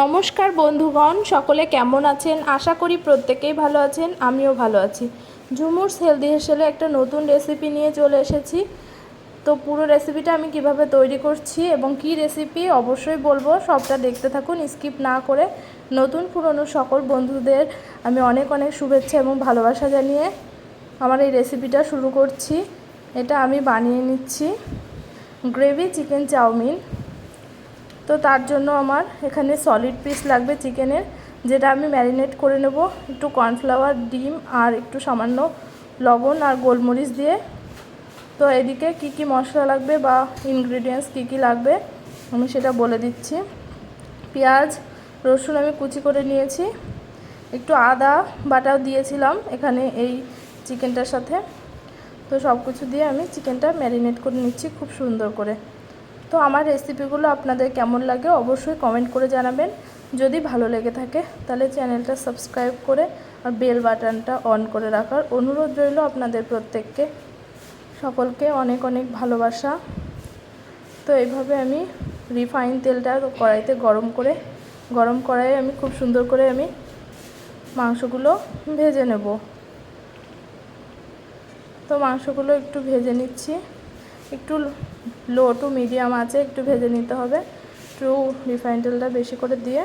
নমস্কার বন্ধুগণ, সকলে কেমন আছেন? আশা করি প্রত্যেকেই ভালো আছেন, আমিও ভালো আছি। ঝুমুরস হেলদি হেসেলে একটা নতুন রেসিপি নিয়ে চলে এসেছি। তো পুরো রেসিপিটা আমি কীভাবে তৈরি করছি এবং কি রেসিপি অবশ্যই বলব। সবটা দেখতে থাকুন স্কিপ না করে। নতুন পুরনো সকল বন্ধুদের আমি অনেক অনেক শুভেচ্ছা এবং ভালোবাসা জানিয়ে আমার এই রেসিপিটা শুরু করছি। এটা আমি বানিয়ে নিচ্ছি। Gravy chicken chow mein. তো তার জন্য আমার এখানে সলিড পিস লাগবে চিকেনের, যেটা আমি ম্যারিনেট করে নেব, একটু কর্নফ্লাওয়ার ডিম আর একটু সামান্য লবণ আর গোলমরিচ দিয়ে। তো এদিকে কি কি মশলা লাগবে বা ইনগ্রিডিয়েন্টস কী কী লাগবে, আমি সেটা বলে দিচ্ছি। পেঁয়াজ, রসুন আমি কুচি করে নিয়েছি। একটু আদা বাটাও দিয়েছিলাম এখানে এই চিকেনটার সাথে। তো সব কিছু দিয়ে আমি চিকেনটা ম্যারিনেট করে নিচ্ছি খুব সুন্দর করে। তো আমার রেসিপিগুলো আপনাদের কেমন লাগে অবশ্যই কমেন্ট করে জানাবেন। যদি ভালো লেগে থাকে, তাহলে চ্যানেলটা সাবস্ক্রাইব করে আর বেল বাটনটা অন করে রাখার অনুরোধ রইল আপনাদের প্রত্যেককে। সকলকে অনেক অনেক ভালোবাসা। তো এইভাবে আমি রিফাইন তেলটা কড়াইতে গরম করে, গরম কড়াইয়ে আমি খুব সুন্দর করে আমি মাংসগুলো ভেজে নেব। তো মাংসগুলো একটু ভেজে নিচ্ছি। একটু লো টু মিডিয়াম আছে, একটু ভেজে নিতে হবে। একটু রিফাইন তেলটা বেশি করে দিয়ে।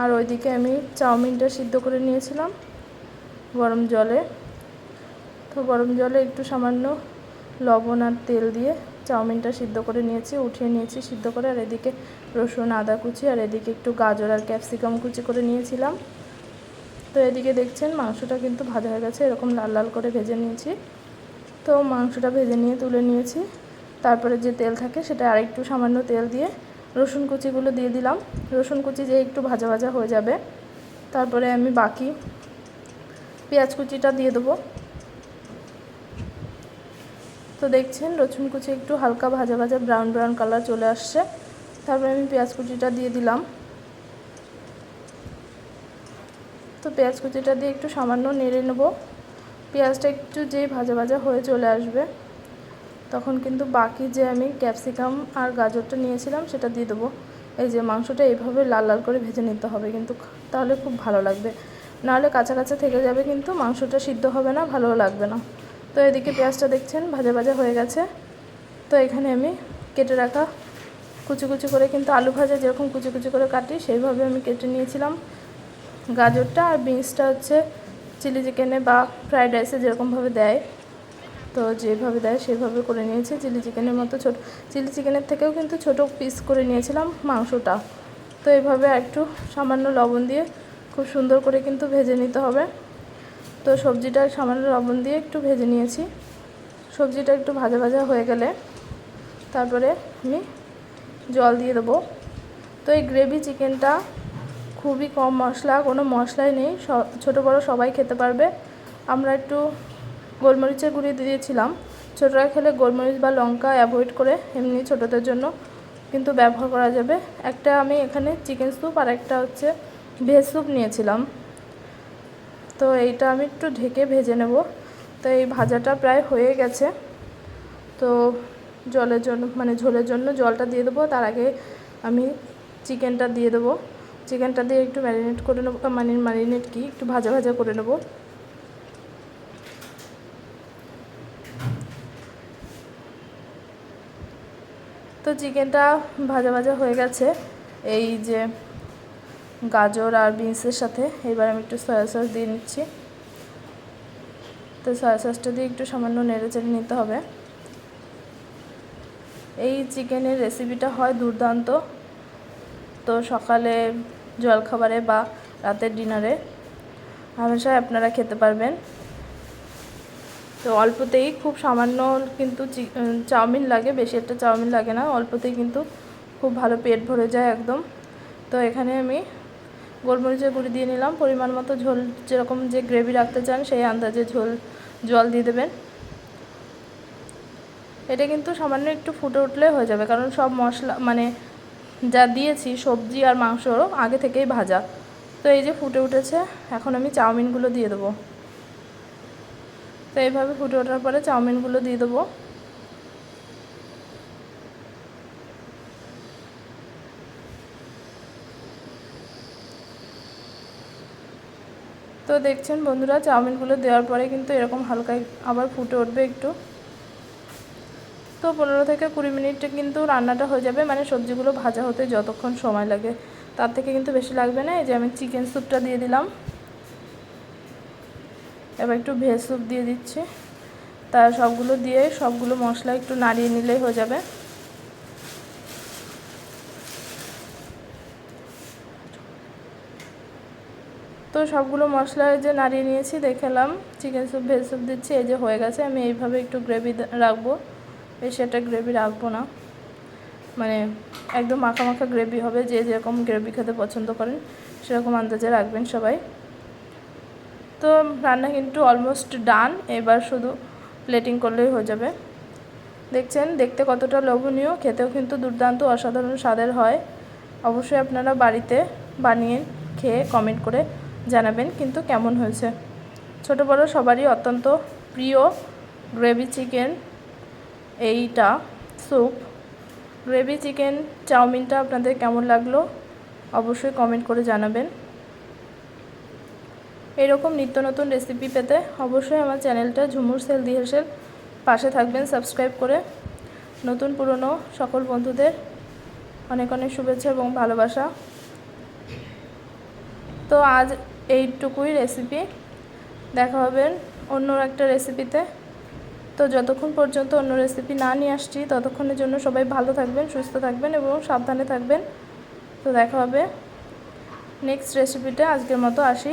আর ওইদিকে আমি চাউমিনটা সিদ্ধ করে নিয়েছিলাম গরম জলে। তো গরম জলে একটু সামান্য লবণ আর তেল দিয়ে চাউমিনটা সিদ্ধ করে নিয়েছি, উঠিয়ে নিয়েছি সিদ্ধ করে। আর এদিকে রসুন, আদা কুচি, আর এদিকে একটু গাজর আর ক্যাপসিকাম কুচি করে নিয়েছিলাম। তো এদিকে দেখছেন মাংসটা কিন্তু ভাজা হয়ে গেছে, এরকম লাল লাল করে ভেজে নিয়েছি। তো মাংসটা ভেজে নিয়ে তুলে নিয়েছি। তারপরে যে তেল থাকে সেটা আরেকটু সামান্য তেল দিয়ে রসুন কুচিগুলো দিয়ে দিলাম। রসুন কুচি যে একটু ভাজা ভাজা হয়ে যাবে, তারপরে আমি বাকি পেঁয়াজ কুচিটা দিয়ে দেবো। তো দেখছেন রসুন কুচি একটু হালকা ভাজা ভাজা ব্রাউন ব্রাউন কালার চলে আসছে। তারপরে আমি পেঁয়াজ কুচিটা দিয়ে দিলাম। তো পেঁয়াজ কুচিটা দিয়ে একটু সামান্য নেড়ে নেব। পেঁয়াজটা একটু যেই ভাজা ভাজা হয়ে চলে আসবে। তখন কিন্তু বাকি যে আমি ক্যাপসিকাম আর গাজরটা নিয়েছিলাম, সেটা দিয়ে দেবো। এই যে মাংসটা এইভাবে লাল লাল করে ভেজে নিতে হবে কিন্তু তাহলে খুব ভালো লাগবে। নাহলে কাঁচা থেকে যাবে কিন্তু মাংসটা সিদ্ধ হবে না ভালো লাগবে না। তো এদিকে পেঁয়াজটা দেখছেন, ভাজা ভাজা হয়ে গেছে। তো এখানে আমি কেটে রাখা কুচি কুচি করে কিন্তু আলু ভাজা যেরকম কুচি কুচি করে কাটি, সেইভাবে আমি কেটে নিয়েছিলাম। গাজরটা আর বিনসটা হচ্ছে চিলি চিকেনে বা ফ্রায়েড রাইসে যেরকমভাবে দেয়। তো যেভাবে দেয় সেভাবে করে নিয়েছি। চিলি চিকেনের মতো ছোট, চিলি চিকেনের থেকেও কিন্তু ছোট পিস করে নিয়েছিলাম মাংসটা। তো এইভাবে একটু সামান্য লবণ দিয়ে খুব সুন্দর করে কিন্তু ভেজে নিতে হবে। তো সবজিটা সামান্য লবণ দিয়ে একটু ভেজে নিয়েছি। সবজিটা একটু ভাজা ভাজা হয়ে গেলে তারপরে আমি জল দিয়ে দেবো। তো এই গ্রেভি চিকেনটা খুবই কম মশলা, কোনো মশলাই নেই ছোটো বড়ো সবাই খেতে পারবে। আমরা একটু গোলমরিচের গুঁড়ি দিয়েছিলাম। ছোটরা খেলে গোলমরিচ বা লঙ্কা অ্যাভয়েড করে এমনি ছোটোদের জন্য কিন্তু ব্যবহার করা যাবে। একটা আমি এখানে চিকেন স্যুপ আর একটা হচ্ছে ভেজ স্যুপ নিয়েছিলাম। তো এইটা আমি একটু ঢেকে ভেজে নেব। তো এই ভাজাটা প্রায় হয়ে গেছে। তো জলের জন্য মানে ঝোলের জন্য জলটা দিয়ে দেবো। তার আগে আমি চিকেনটা দিয়ে দেবো। চিকেনটা দিয়ে একটু ম্যারিনেট করে নেব মানে ম্যারিনেট কি? একটু ভাজা ভাজা করে নেব। তো চিকেনটা ভাজা ভাজা হয়ে গেছে। এই যে গাজর আর বিনসের সাথে। এবার আমি একটু সয়া সস দিয়ে নিচ্ছি। তো সয়া সসটা দিয়ে একটু সামান্য নেড়ে চেড়ে নিতে হবে। এই চিকেনের রেসিপিটা হয় দুর্দান্ত। তো সকালে জলখাবারে বা রাতের ডিনারে হামেশাই আপনারা খেতে পারবেন। তো অল্পতেই খুব সামান্য কিন্তু চাউমিন লাগে, বেশি একটা চাউমিন লাগে না, অল্পতেই কিন্তু খুব ভালো পেট ভরে যায় একদম। তো এখানে আমি গোলমরিচের গুঁড়ি দিয়ে নিলাম, পরিমাণ মতো ঝোল যেরকম যে গ্রেভি রাখতে চান সেই আন্দাজে ঝোল, জল দিয়ে দেবেন। এটা কিন্তু সামান্য একটু ফুটে উঠলে হয়ে যাবে, কারণ সব মশলা মানে যা দিয়েছি, সবজি আর মাংস আগে থেকেই ভাজা। তো এই যে ফুটে উঠেছে, এখন আমি চাউমিনগুলো দিয়ে দেবো। তো এইভাবে ফুটে ওঠার পরে চাউমিনগুলো দিয়ে দেবো। তো দেখছেন বন্ধুরা, চাউমিনগুলো দেওয়ার পরে কিন্তু এরকম হালকা আবার ফুটে উঠবে একটু। তো পনেরো থেকে কুড়ি মিনিটে কিন্তু রান্নাটা হয়ে যাবে মানে সবজিগুলো ভাজা হতে যতক্ষণ সময় লাগে। তার থেকে কিন্তু বেশি লাগবে না, এই যে আমি চিকেন স্যুপটা দিয়ে দিলাম। এবার একটু ভেজ স্যুপ দিয়ে দিচ্ছি। তা সবগুলো দিয়ে সবগুলো মশলা একটু নাড়িয়ে নিলেই হয়ে যাবে। তো সবগুলো মশলা যে নাড়িয়ে নিয়েছি, দেখালাম চিকেন স্যুপ, ভেজ স্যুপ দিচ্ছি, এই যে হয়ে গেছে। আমি এইভাবে একটু গ্রেভি রাখব। বেশি একটা গ্রেভি রাখব না। মানে একদম মাখা মাখা গ্রেভি হবে। যে যেরকম গ্রেভি খেতে পছন্দ করেন, সেরকম আন্দাজে রাখবেন সবাই। তো রান্না কিন্তু অলমোস্ট ডান এবার শুধু প্লেটিং করলেই হয়ে যাবে। দেখছেন, দেখতে কতটা লোভনীয়, খেতেও কিন্তু দুর্দান্ত, অসাধারণ স্বাদের হয়। অবশ্যই আপনারা বাড়িতে বানিয়ে খেয়ে কমেন্ট করে জানাবেন কিন্তু কেমন হয়েছে। ছোট বড় সবারই অত্যন্ত প্রিয় গ্রেভি চিকেন এইটা, স্যুপ। গ্রেভি চিকেন, চাউমিনটা আপনাদের কেমন লাগল অবশ্যই কমেন্ট করে জানাবেন। এরকম নিত্য নতুন রেসিপি পেতে অবশ্যই আমার চ্যানেলটা ঝুমুর সেল দিহেসের পাশে থাকবেন সাবস্ক্রাইব করে। নতুন পুরনো সকল বন্ধুদের অনেক অনেক শুভেচ্ছা এবং ভালোবাসা। তো আজ এইটুকুই রেসিপি দেখা হবে অন্য একটা রেসিপিতে তো। যতক্ষণ পর্যন্ত অন্য রেসিপি না নিয়ে আসছি, ততক্ষণের জন্য সবাই ভালো থাকবেন, সুস্থ থাকবেন এবং সাবধানে থাকবেন। তো দেখা হবে। নেক্সট রেসিপিটা আজকের মতো আসি।